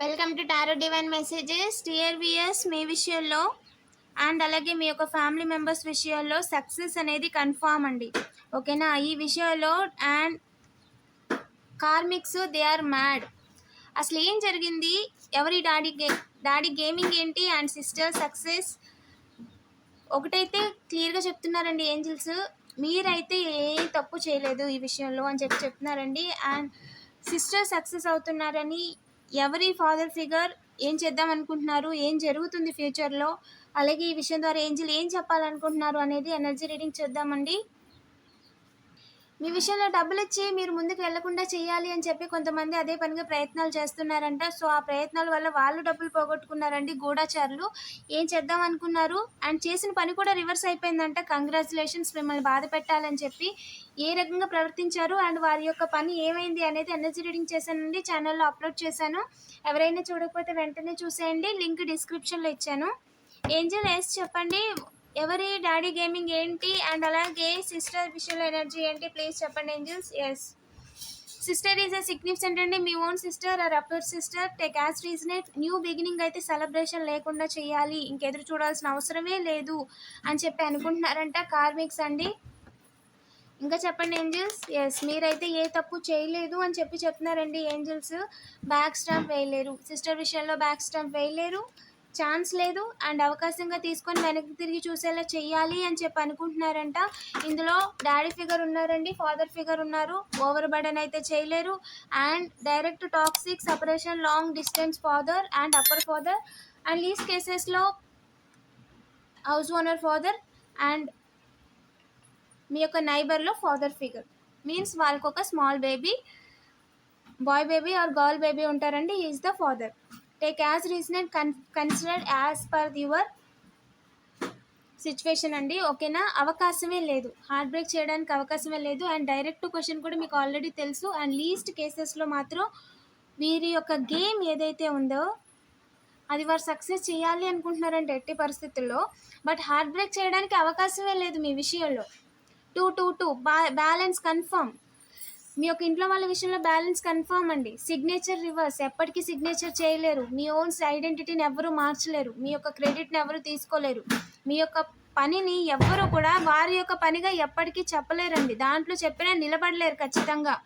Welcome to tarot divine messages dear viewers మీ విషయంలో and అలాగే మీ యొక్క ఫ్యామిలీ మెంబర్స్ విషయాల్లో సక్సెస్ అనేది కన్ఫామ్ అండి. ఓకేనా ఈ విషయంలో and karmics they are mad అసలు ఏం జరిగింది? ఎవరి డాడీ గే డాడీ గేమింగ్ ఏంటి? అండ్ సిస్టర్ సక్సెస్ ఒకటైతే క్లియర్గా చెప్తున్నారండి ఏంజిల్స్ మీరైతే ఏ తప్పు చేయలేదు ఈ విషయంలో అని చెప్పి చెప్తున్నారండి. అండ్ సిస్టర్ సక్సెస్ అవుతున్నారని ఎవరి ఫాదర్ ఫిగర్ ఏం చేద్దాం అనుకుంటున్నారు? ఏం జరుగుతుంది ఫ్యూచర్లో అలాగే ఈ విషయం ద్వారా ఏంజిల్ ఏం చెప్పాలనుకుంటున్నారు అనేది ఎనర్జీ రీడింగ్ చేద్దామండి. మీ విషయంలో డబ్బులు ఇచ్చి మీరు ముందుకు వెళ్ళకుండా చేయాలి అని చెప్పి కొంతమంది అదే పనిగా ప్రయత్నాలు చేస్తున్నారంట. సో ఆ ప్రయత్నాల వల్ల వాళ్ళు డబ్బులు పోగొట్టుకున్నారండి గూఢాచారులు. ఏం చేద్దాం అనుకున్నారు? అండ్ చేసిన పని కూడా రివర్స్ అయిపోయిందంట. కంగ్రాచులేషన్స్ మిమ్మల్ని బాధ పెట్టాలని చెప్పి ఏ రకంగా ప్రవర్తించారు? అండ్ వారి యొక్క పని ఏమైంది అనేది ఎనర్జీ రీడింగ్ చేశానండి. ఛానల్లో అప్లోడ్ చేశాను. ఎవరైనా చూడకపోతే వెంటనే చూసేయండి. లింక్ డిస్క్రిప్షన్లో ఇచ్చాను. ఏంజల్ ఎస్ చెప్పండి. ఎవరి డాడీ గేమింగ్ ఏంటి? అండ్ అలాగే సిస్టర్ విషయంలో ఎనర్జీ ఏంటి? ప్లీజ్ చెప్పండి angels? Yes sister is a significant అండి. మీ own sister or upper sister take as resonate new beginning అయితే సెలబ్రేషన్ లేకుండా చేయాలి. ఇంకెదురు చూడాల్సిన అవసరమే లేదు అని చెప్పి అనుకుంటున్నారంట కార్మిక్స్ అండి. ఇంకా చెప్పండి ఏంజిల్స్? ఎస్ మీరైతే ఏ తప్పు చేయలేదు అని చెప్పి చెప్తున్నారండి ఏంజిల్స్. బ్యాక్ స్టాంప్ వేయలేరు. సిస్టర్ విషయంలో బ్యాక్ స్టాంప్ వేయలేరు. ఛాన్స్ లేదు. అండ్ అవకాశంగా తీసుకొని వెనక్కి తిరిగి చూసేలా చెయ్యాలి అని చెప్పి అనుకుంటున్నారంట. ఇందులో డాడీ ఫిగర్ ఉన్నారండి ఫాదర్ ఫిగర్ ఉన్నారు. ఓవర్ బర్డన్ అయితే చేయలేరు. And direct toxic separation long distance father and upper father. And lease కేసెస్లో హౌస్ ఓనర్ ఫాదర్ అండ్ మీ యొక్క నైబర్లో ఫాదర్ ఫిగర్. మీన్స్ వాళ్ళకు ఒక small baby boy baby or girl baby ఉంటారండి. Is the father. Take as reasoned con considered as per your situation అండి. ఓకేనా? అవకాశమే లేదు. హార్ట్ బ్రేక్ చేయడానికి అవకాశమే లేదు. అండ్ డైరెక్ట్ క్వశ్చన్ కూడా మీకు ఆల్రెడీ తెలుసు. అండ్ లీస్ట్ కేసెస్లో మాత్రం వీరి యొక్క గేమ్ ఏదైతే ఉందో అది వారు సక్సెస్ చేయాలి అనుకుంటున్నారంటే ఎట్టి పరిస్థితుల్లో బట్ హార్ట్ బ్రేక్ చేయడానికి అవకాశమే లేదు మీ విషయంలో. టూ టూ టూ బా బ్యాలెన్స్ కన్ఫర్మ్ మీ యొక్క ఇంట్లో వాళ్ళ విషయంలో బ్యాలెన్స్ కన్ఫర్మ్ అండి. Signature reverse. ఎప్పటికీ సిగ్నేచర్ చేయలేరు. మీ ఓన్స్ ఐడెంటిటీని ఎవరు మార్చలేరు. మీ యొక్క క్రెడిట్ని ఎవరు తీసుకోలేరు. మీ యొక్క పనిని ఎవ్వరు కూడా వారి యొక్క పనిగా ఎప్పటికీ చెప్పలేరండి. దాంట్లో చెప్పినా నిలబడలేరు ఖచ్చితంగా.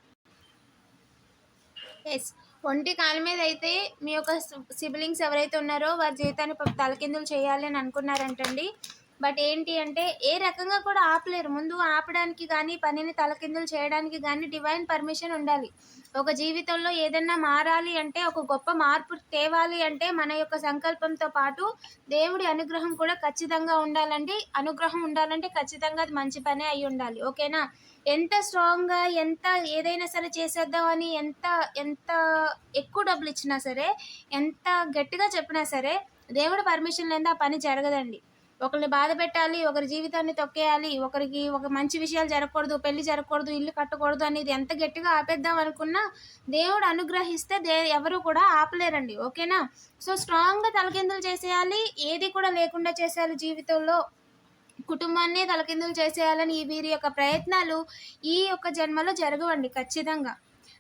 ఎస్ ఒంటి కాలు మీద అయితే మీ యొక్క సిబ్లింగ్స్ ఎవరైతే ఉన్నారో వారి జీవితాన్ని తలకిందులు చేయాలి అని అనుకున్నారంటండి. బట్ ఏంటి అంటే ఏ రకంగా కూడా ఆపలేరు. ముందు ఆపడానికి కానీ పనిని తలకిందులు చేయడానికి కానీ డివైన్ పర్మిషన్ ఉండాలి. ఒక జీవితంలో ఏదన్నా మారాలి అంటే ఒక గొప్ప మార్పు తేవాలి అంటే మన యొక్క సంకల్పంతో పాటు దేవుడి అనుగ్రహం కూడా ఖచ్చితంగా ఉండాలండి అనుగ్రహం ఉండాలంటే ఖచ్చితంగా అది మంచి పనే అయి ఉండాలి. ఓకేనా? ఎంత స్ట్రాంగ్గా ఎంత ఏదైనా సరే చేసేద్దాం అని ఎంత ఎంత ఎక్కువ డబ్బులు ఇచ్చినా సరే ఎంత గట్టిగా చెప్పినా సరే దేవుడి పర్మిషన్ లేదా ఆ పని జరగదండి. ఒకరిని బాధ పెట్టాలి ఒకరి జీవితాన్ని తొక్కేయాలి ఒకరికి ఒక మంచి విషయాలు జరగకూడదు పెళ్ళి జరగకూడదు ఇల్లు కట్టకూడదు అనేది ఎంత గట్టిగా ఆపేద్దాం అనుకున్నా దేవుడు అనుగ్రహిస్తే దే ఎవరు కూడా ఆపలేరండి ఓకేనా? సో స్ట్రాంగ్గా తలకిందులు చేసేయాలి ఏది కూడా లేకుండా చేసేయాలి జీవితంలో. కుటుంబాన్ని తలకిందులు చేసేయాలని ఈ వీరి యొక్క ప్రయత్నాలు ఈ యొక్క జన్మలో జరగవండి ఖచ్చితంగా.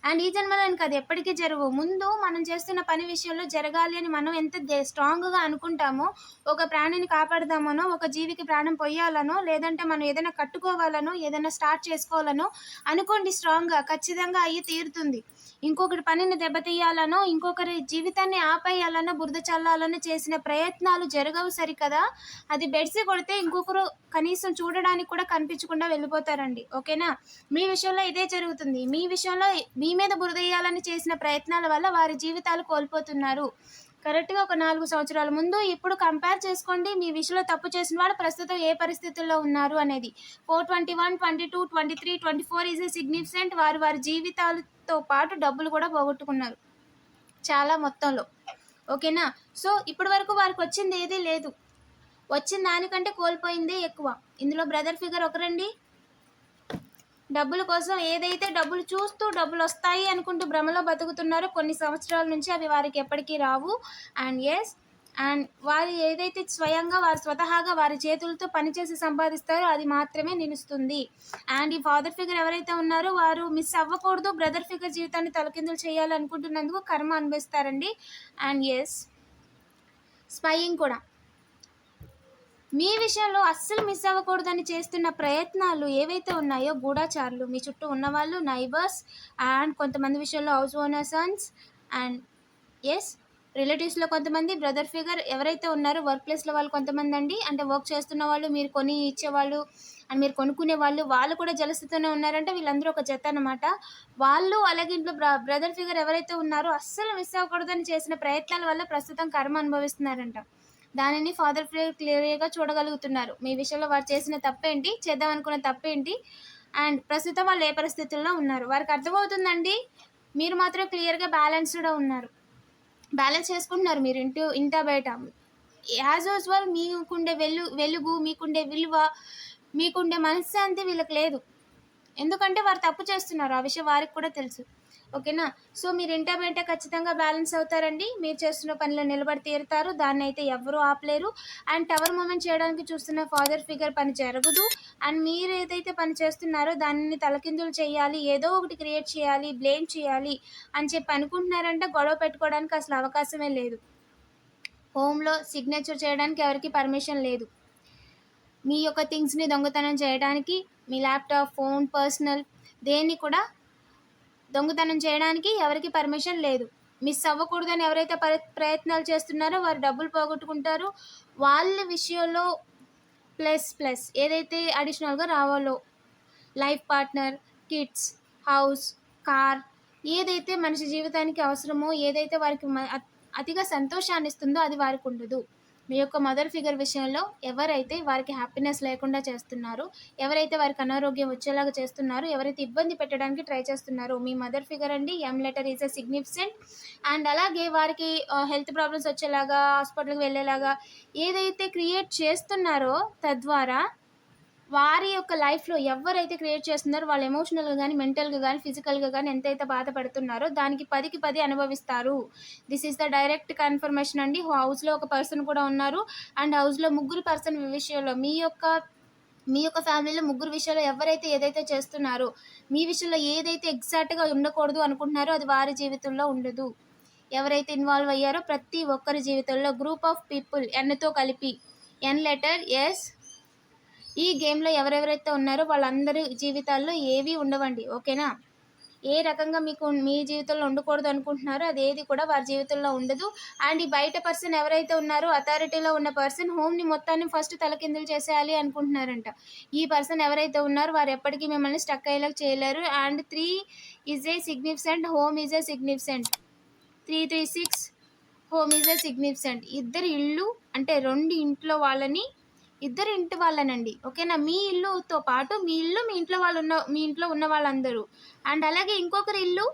అండ్ ఈ జన్మలో ఇంకా అది ఎప్పటికీ జరగవు. ముందు మనం చేస్తున్న పని విషయంలో జరగాలి అని మనం ఎంత దే- స్ట్రాంగ్గా అనుకుంటామో ఒక ప్రాణిని కాపాడదామనో ఒక జీవికి ప్రాణం పొయ్యాలనో లేదంటే మనం ఏదైనా కట్టుకోవాలనో ఏదైనా స్టార్ట్ చేసుకోవాలనో అనుకోండి స్ట్రాంగ్గా ఖచ్చితంగా అయ్యి తీరుతుంది. ఇంకొకటి పనిని దెబ్బతీయాలనో ఇంకొకరి జీవితాన్ని ఆపేయాలనో బురద చల్లాలనో చేసిన ప్రయత్నాలు జరగవు సరికదా? అది బెడ్సి కొడితే ఇంకొకరు కనీసం చూడడానికి కూడా కనిపించకుండా వెళ్ళిపోతారండి. ఓకేనా? మీ విషయంలో ఇదే జరుగుతుంది. మీ విషయంలో మీ మీద బురద వేయాలని చేసిన ప్రయత్నాల వల్ల వారి జీవితాలు కోల్పోతున్నారు. కరెక్ట్గా ఒక నాలుగు సంవత్సరాల ముందు ఇప్పుడు కంపేర్ చేసుకోండి మీ విషయంలో తప్పు చేసిన వాడు ప్రస్తుతం ఏ పరిస్థితుల్లో ఉన్నారు అనేది. Four twenty one twenty two twenty three twenty four is a significant వారు వారి జీవితాలతో పాటు డబ్బులు కూడా పోగొట్టుకున్నారు. చాలా మొత్తంలో. ఓకేనా? సో ఇప్పటి వరకు వారికి వచ్చింది ఏదీ లేదు. వచ్చిన దానికంటే కోల్పోయిందే ఎక్కువ. ఇందులో బ్రదర్ ఫిగర్ ఒకరండి. డబ్బుల కోసం ఏదైతే డబ్బులు చూస్తూ డబ్బులు వస్తాయి అనుకుంటూ భ్రమలో బతుకుతున్నారో కొన్ని సంవత్సరాల నుంచి అవి వారికి ఎప్పటికీ రావు. అండ్ ఎస్ అండ్ వారు ఏదైతే స్వయంగా వారు స్వతహాగా వారి చేతులతో పనిచేసి సంపాదిస్తారో అది మాత్రమే నిలుస్తుంది. అండ్ ఈ ఫాదర్ ఫిగర్ ఎవరైతే ఉన్నారో వారు మిస్ అవ్వకూడదు బ్రదర్ ఫిగర్ జీవితాన్ని తలకిందులు చేయాలనుకుంటున్నందుకు కర్మ అనుభవిస్తారండి. అండ్ ఎస్ స్పయింగ్ కూడా. మీ విషయంలో అస్సలు మిస్ అవ్వకూడదని చేస్తున్న ప్రయత్నాలు ఏవైతే ఉన్నాయో గూఢాచారులు మీ చుట్టూ ఉన్నవాళ్ళు నైబర్స్ అండ్ కొంతమంది విషయంలో house owner sons and yes రిలేటివ్స్లో కొంతమంది బ్రదర్ ఫిగర్ ఎవరైతే ఉన్నారో వర్క్ ప్లేస్లో వాళ్ళు కొంతమంది అండి. అంటే వర్క్ చేస్తున్న వాళ్ళు మీరు కొని ఇచ్చేవాళ్ళు అండ్ మీరు కొనుక్కునే వాళ్ళు వాళ్ళు కూడా జలస్థితోనే ఉన్నారంటే వీళ్ళందరూ ఒక జత అనమాట వాళ్ళు అలాగే ఇంట్లో బ్ర బ్రదర్ ఫిగర్ ఎవరైతే ఉన్నారో అస్సలు మిస్ అవ్వకూడదని చేసిన ప్రయత్నాల వల్ల ప్రస్తుతం కర్మ అనుభవిస్తున్నారంట. దానిని ఫాదర్ ఫిగర్ క్లియర్గా చూడగలుగుతున్నారు. మీ విషయంలో వారు చేసిన తప్పేంటి? చేద్దాం అనుకున్న తప్పేంటి? అండ్ ప్రస్తుతం వాళ్ళు ఏ పరిస్థితుల్లో ఉన్నారు? వారికి అర్థమవుతుందండి? మీరు మాత్రం క్లియర్గా బ్యాలెన్స్డ్గా ఉన్నారు. బ్యాలెన్స్ చేసుకుంటున్నారు మీరు ఇంటూ ఇంట బయట. యాజ్ యూజువల్ మీకుండే వెలు వెలుగు మీకుండే విలువ మీకుండే మనశ్శాంతి వీళ్ళకి లేదు. ఎందుకంటే వారు తప్పు చేస్తున్నారు. ఆ విషయం వారికి కూడా తెలుసు. ఓకేనా? సో మీరు ఇంటా బయట ఖచ్చితంగా బ్యాలెన్స్ అవుతారండి. మీరు చేస్తున్న పనిలో నిలబడి తీరుతారు. దాన్ని అయితే ఎవరు ఆపలేరు. అండ్ టవర్ మూమెంట్ చేయడానికి చూస్తున్న ఫాదర్ ఫిగర్ పని జరగదు. అండ్ మీరు ఏదైతే పని చేస్తున్నారో దానిని తలకిందులు చేయాలి. ఏదో ఒకటి క్రియేట్ చేయాలి బ్లేమ్ చేయాలి అని చెప్పి అనుకుంటున్నారంటే గొడవ పెట్టుకోవడానికి అసలు అవకాశమే లేదు. హోమ్లో సిగ్నేచర్ చేయడానికి ఎవరికి పర్మిషన్ లేదు. మీ యొక్క థింగ్స్ని దొంగతనం చేయడానికి మీ ల్యాప్టాప్ ఫోన్ పర్సనల్ దేన్ని కూడా దొంగతనం చేయడానికి ఎవరికి పర్మిషన్ లేదు. మిస్ అవ్వకూడదని ఎవరైతే ప్రయత్నాలు చేస్తున్నారో వారు డబ్బులు పోగొట్టుకుంటారు. వాళ్ళ విషయంలో ప్లస్ ప్లస్ ఏదైతే అడిషనల్గా రావాలో life partner kids house car ఏదైతే మనిషి జీవితానికి అవసరమో ఏదైతే వారికి మ- అతిగా సంతోషాన్ని ఇస్తుందో అది వారికి ఉండదు. మీ యొక్క మదర్ ఫిగర్ విషయంలో ఎవరైతే వారికి హ్యాపీనెస్ లేకుండా చేస్తున్నారో ఎవరైతే వారికి అనారోగ్యం వచ్చేలాగా చేస్తున్నారో ఎవరైతే ఇబ్బంది పెట్టడానికి ట్రై చేస్తున్నారో మీ మదర్ ఫిగర్ అండి M letter is a significant and అలాగే వారికి హెల్త్ ప్రాబ్లమ్స్ వచ్చేలాగా హాస్పిటల్కి వెళ్ళేలాగా ఏదైతే క్రియేట్ చేస్తున్నారో తద్వారా వారి యొక్క లైఫ్లో ఎవరైతే క్రియేట్ చేస్తున్నారో వాళ్ళు ఎమోషనల్గా కానీ మెంటల్గా కానీ ఫిజికల్గా కానీ ఎంతైతే బాధపడుతున్నారో దానికి పదికి పది అనుభవిస్తారు. This is the direct confirmation అండి. హౌస్లో ఒక పర్సన్ కూడా ఉన్నారు. అండ్ హౌస్లో ముగ్గురు పర్సన్ విషయంలో మీ యొక్క మీ యొక్క ఫ్యామిలీలో ముగ్గురు విషయంలో ఎవరైతే ఏదైతే చేస్తున్నారో మీ విషయంలో ఏదైతే ఎగ్జాక్ట్గా ఉండకూడదు అనుకుంటున్నారో అది వారి జీవితంలో ఉండదు. ఎవరైతే ఇన్వాల్వ్ అయ్యారో ప్రతి ఒక్కరి జీవితంలో గ్రూప్ ఆఫ్ పీపుల్ ఎన్తో కలిపి. ఎన్ లెటర్ ఎస్ ఈ గేమ్లో ఎవరెవరైతే ఉన్నారో వాళ్ళందరి జీవితాల్లో ఏవి ఉండవండి ఓకేనా? ఏ రకంగా మీకు మీ జీవితంలో ఉండకూడదు అనుకుంటున్నారో అది ఏది కూడా వారి జీవితంలో ఉండదు. అండ్ ఈ బయట పర్సన్ ఎవరైతే ఉన్నారో అథారిటీలో ఉన్న పర్సన్ హోమ్ని మొత్తాన్ని ఫస్ట్ తలకిందులు చేసేయాలి అనుకుంటున్నారంట. ఈ పర్సన్ ఎవరైతే ఉన్నారో వారు ఎప్పటికీ మిమ్మల్ని స్టక్ అయ్యేలా చేయలేరు. And three is a significant home is a significant three three six home is a significant ఇద్దరు ఇల్లు అంటే రెండు ఇంట్లో వాళ్ళని ఇద్దరు ఇంటి వాళ్ళనండి. ఓకేనా? మీ ఇల్లుతో పాటు మీ ఇల్లు మీ ఇంట్లో వాళ్ళు ఉన్న మీ ఇంట్లో ఉన్న వాళ్ళందరూ. అండ్ అలాగే ఇంకొకరి ఇల్లు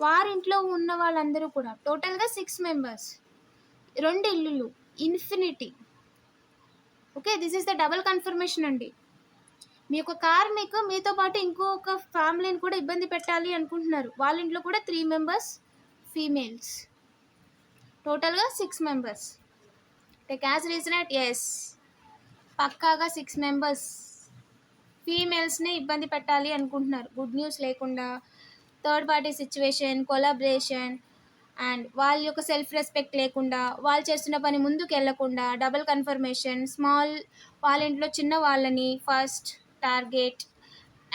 వారింట్లో ఉన్న వాళ్ళందరూ కూడా. టోటల్గా సిక్స్ మెంబర్స్. రెండు ఇల్లులు. Infinity. Okay? This is the double confirmation అండి. మీ యొక్క కార్ మీకు మీతో పాటు ఇంకొక ఫ్యామిలీని కూడా ఇబ్బంది పెట్టాలి అనుకుంటున్నారు. వాళ్ళ ఇంట్లో కూడా త్రీ మెంబర్స్ ఫీమేల్స్. టోటల్గా six members. Take as reason at yes పక్కాగా సిక్స్ మెంబర్స్ ఫీమేల్స్ని ఇబ్బంది పెట్టాలి అనుకుంటున్నారు. గుడ్ న్యూస్ లేకుండా third party situation collaboration and వాళ్ళ యొక్క సెల్ఫ్ రెస్పెక్ట్ లేకుండా వాళ్ళు చేస్తున్న పని ముందుకు వెళ్ళకుండా డబుల్ కన్ఫర్మేషన్ స్మాల్ వాళ్ళ ఇంట్లో చిన్న వాళ్ళని first target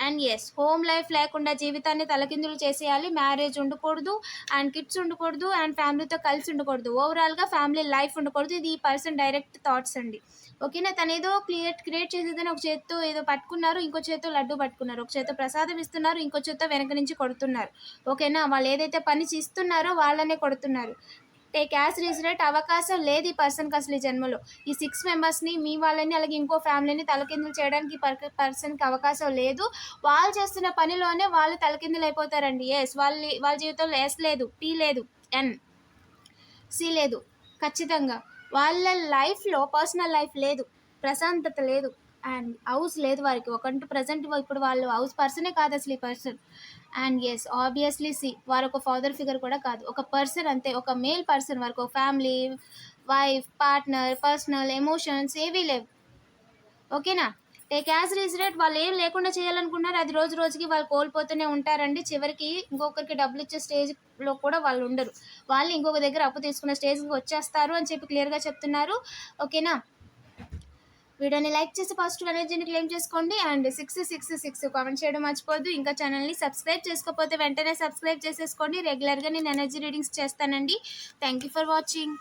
and yes home life లేకుండా జీవితాన్ని తలకిందులు చేసేయాలి. మ్యారేజ్ ఉండకూడదు అండ్ కిడ్స్ ఉండకూడదు అండ్ ఫ్యామిలీతో కలిసి ఉండకూడదు. ఓవరాల్గా ఫ్యామిలీ లైఫ్ ఉండకూడదు. ఇది ఈ పర్సన్ డైరెక్ట్ థాట్స్ అండి. ఓకేనా తను ఏదో క్రియేట్ క్రియేట్ చేసేదని ఒక చేత్తో ఏదో పట్టుకున్నారు ఇంకో చేత్తో లడ్డు పట్టుకున్నారు. ఒక చేత్తో ప్రసాదం ఇస్తున్నారు ఇంకో చేత్తో వెనక నుంచి కొడుతున్నారు. ఓకేనా వాళ్ళు ఏదైతే పని చేస్తున్నారో వాళ్ళనే కొడుతున్నారు. టేక్ యాజ్ రీజనెట్ అవకాశం లేదు ఈ పర్సన్కి అసలు ఈ జన్మలో. ఈ సిక్స్ మెంబర్స్ని మీ వాళ్ళని అలాగే ఇంకో ఫ్యామిలీని తలకిందులు చేయడానికి పర్ పర్సన్కి అవకాశం లేదు. వాళ్ళు చేస్తున్న పనిలోనే వాళ్ళు తలకిందులు అయిపోతారండి. ఎస్ వాళ్ళ వాళ్ళ జీవితంలో ఎస్ లేదు పీ లేదు ఎన్ సి లేదు. ఖచ్చితంగా. వాళ్ళ లైఫ్లో పర్సనల్ లైఫ్ లేదు ప్రశాంతత లేదు. అండ్ హౌస్ లేదు వారికి. ఒకంటూ ప్రజెంట్ ఇప్పుడు వాళ్ళు హౌస్ పర్సనే కాదు అసలు ఈ పర్సన్. అండ్ ఎస్ ఆబ్వియస్లీ సి వారు ఒక ఫాదర్ ఫిగర్ కూడా కాదు. ఒక పర్సన్ అంతే ఒక మేల్ పర్సన్ వారికి. ఒక family wife partner personal emotions ఏవీ లేవు. ఓకేనా? టేక్ యాజ్ రిజరేట్ వాళ్ళు ఏం లేకుండా చేయాలనుకున్నారు అది రోజు రోజుకి వాళ్ళు కోల్పోతూనే ఉంటారండి. చివరికి ఇంకొకరికి డబ్బులు ఇచ్చే స్టేజ్లో కూడా వాళ్ళు ఉండరు. వాళ్ళు ఇంకొక దగ్గర అప్పు తీసుకున్న స్టేజ్కి వచ్చేస్తారు అని చెప్పి క్లియర్గా చెప్తున్నారు. ఓకేనా? వీడియోని లైక్ చేసి పాజిటివ్ ఎనర్జీని క్లెయిమ్ చేసుకోండి and six six six comment చేయడం మర్చిపోద్దు ఇంకా ఛానల్ని సబ్స్క్రైబ్ చేసుకోకపోతే వెంటనే సబ్స్క్రైబ్ చేసేసుకోండి. రెగ్యులర్గా నేను ఎనర్జీ రీడింగ్స్ చేస్తానండి. Thank you for watching.